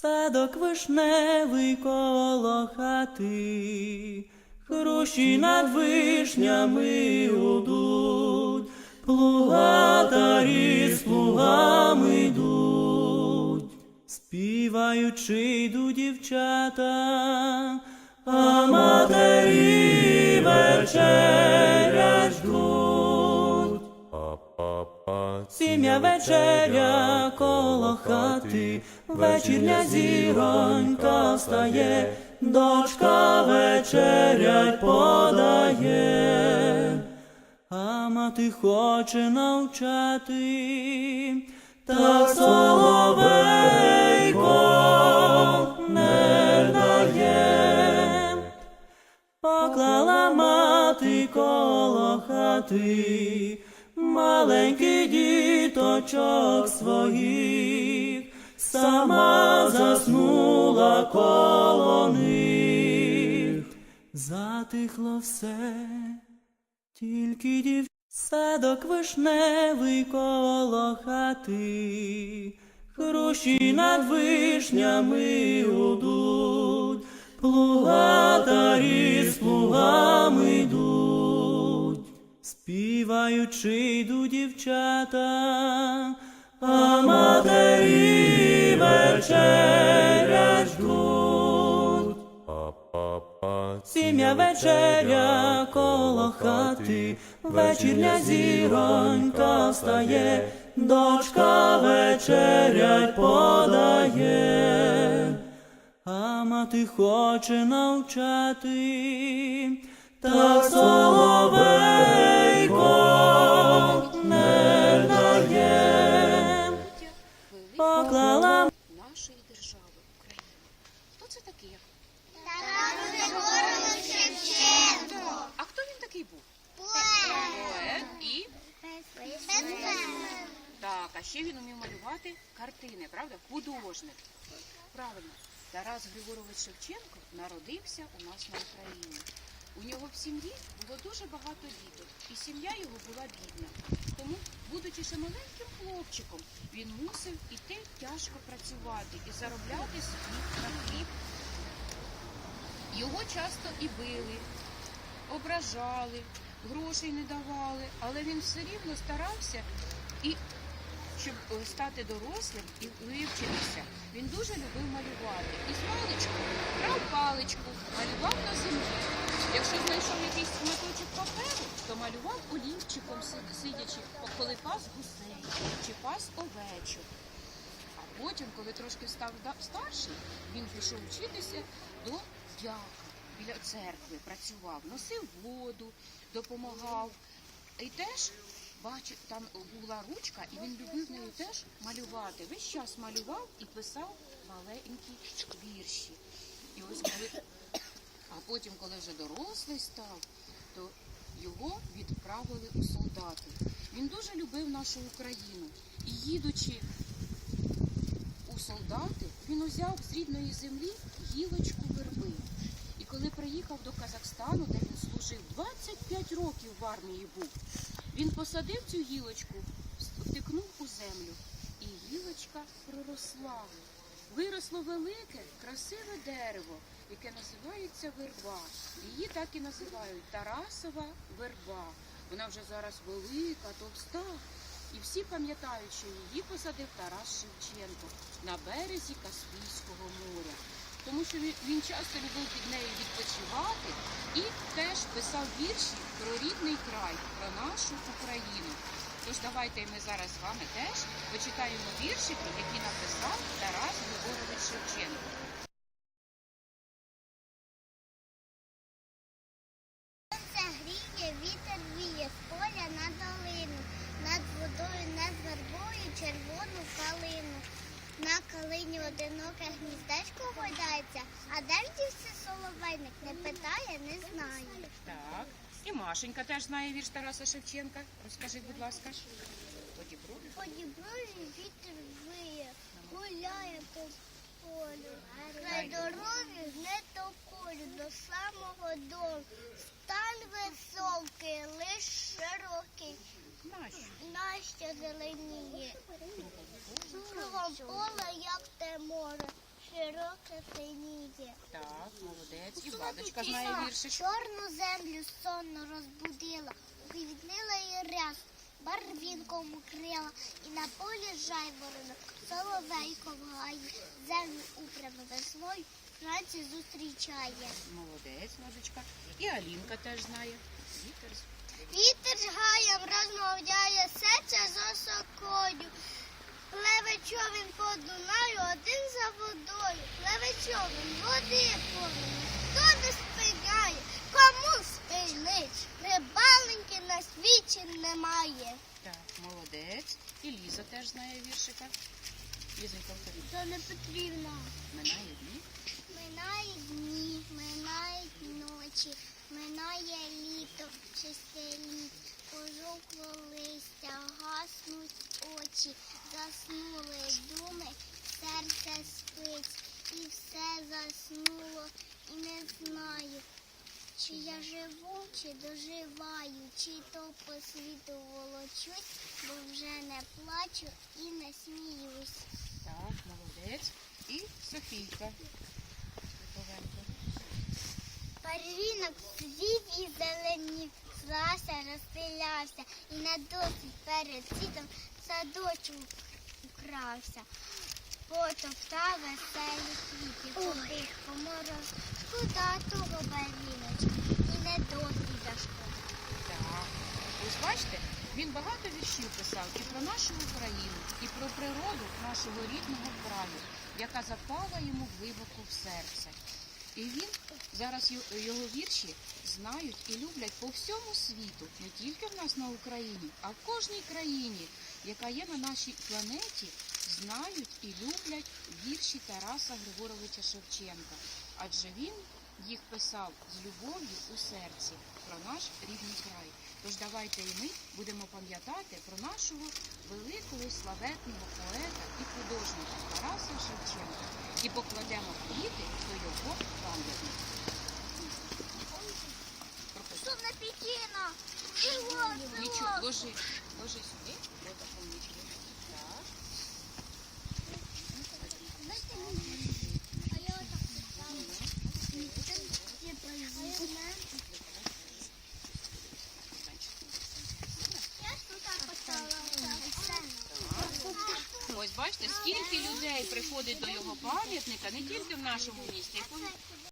Садок вишневий коло хати, Хрущі над вишнями удуть, Плугатарі з плугами йдуть, співаючи йдуть дівчата, а матері вечерять Сім'я вечеря коло хати, вечірня зіронька встає, дочка вечерять подає, а мати хоче навчати, та соловейко заснула коло них, затихло все, тільки дів... Садок вишневий коло хати, Хрущі над вишнями удуть, Плугатарі з плугами йдуть, співаючи йдуть дівчата, а матері вечерять Сім'я вечеря коло хати, вечірня зіронька встає, дочка вечерять подає, а мати хоче навчати, та соловейко не дає. Поклала нашої держави України. Хто це такий? Тарас Григорович Шевченко. А хто він такий був? Поет. Поет і Письменник. так, а ще він умів малювати картини, правда? Художник. Правильно, Тарас Григорович Шевченко народився у нас на Україні. У нього в сім'ї було дуже багато діток, і сім'я його була бідна. Тому, будучи ще маленьким хлопчиком, він мусив іти тяжко працювати і заробляти собі на хліб. Його часто і били, ображали, грошей не давали, але він все рівно старався і щоб е, стати дорослим і вивчитися. Він дуже любив малювати. І з паличку брав паличку, малював на землі. Якщо знайшов якийсь шматочок паперу, то малював олівчиком, сидячи, коли пас гусей чи пас овечок. А потім, коли трошки став старший, він пішов вчитися до дяка біля церкви, працював, носив воду, допомагав. І теж бачив, там була ручка, і він любив нею теж малювати. Весь час малював і писав маленькі вірші. І ось коли, а потім, коли вже дорослий став, то його відправили у солдати. Він дуже любив нашу Україну. І їдучи у солдати, він узяв з рідної землі гілочку верби. І коли приїхав до Казахстану, де він служив 25 років в армії був, він посадив цю гілочку, втикнув у землю, і гілочка проросла. Виросло велике, красиве дерево, яке називається верба. Її так і називають Тарасова верба. Вона вже зараз велика, товста. І всі пам'ятають, що її посадив Тарас Шевченко на березі Каспійського моря. Тому що він, часто любив під нею відпочивати і теж писав вірші про рідний край, про нашу Україну. Тож давайте ми зараз з вами теж почитаємо віршики, які написав Тарас Григорович Шевченко. Над водою, над вербою червону калину. На калині одиноке гніздечко гойдається, а де ж дівся соловейник, не питає, не знає. Так. І Машенька теж знає вірш Тараса Шевченка. Розкажи, будь ласка. Подібру. По діброві вітер виє, гуляє по полю. Край дороги не тополю до самого дому. Стан Нащо? Настя зеленіє. Кругом поле, як те море. широке синіє. Так, молодець. І Владочка знає віршик. Чорну землю сонно розбудила, уквітнила і ряс, барвінком укрила, і на полі жайворона, соловейко в гаї, землю упрямо весною, вранці зустрічає. Молодець, Владочка. І Алінка теж знає. Вітер. Вітер з. Пливе човен по Дунаю один за водою. Пливе човен, води повно. Хто не спиняє, кому спинить? Рибаленьки на світі немає. Так, молодець. І Ліза теж знає віршика. Лізонька, повторіть. Це не потрібно. Минає дні. Минають дні, минають ночі, минає літо, чисте літ, пожовкло листя, гаснуть очі, заснули думи, серце спить, і все заснуло, і не знаю, чи я живу, чи доживаю, чи то по світу волочусь, бо вже не плачу і не сміюсь. Так, молодець. І Софійка. Парвінок світ зеленів, розпилявся, і на досить перед світом садочок укрався. Потоптав веселі квіти, побив помороз, куда того барвіночка, і не досить зашкодив. Так. Ось бачите, він багато віршів писав і про нашу Україну, і про природу нашого рідного краю, яка запала йому глибоко в серце. І він зараз його вірші знають і люблять по всьому світу, не тільки в нас на Україні, а в кожній країні, яка є на нашій планеті, знають і люблять вірші Тараса Григоровича Шевченка. Адже він їх писав з любов'ю у серці про наш рідний край. Тож давайте і ми будемо пам'ятати про нашого великого славетного поета і художника Тараса Шевченка і покладемо квіти до його пам'ятника. Сумна пітіна! Нічого, ложи, ложи сюди, ось таку нічку. Так. А я отак поставила. Я ж тут так поставила. Ось бачите, скільки людей приходить до його пам'ятника, не тільки в нашому місті, а й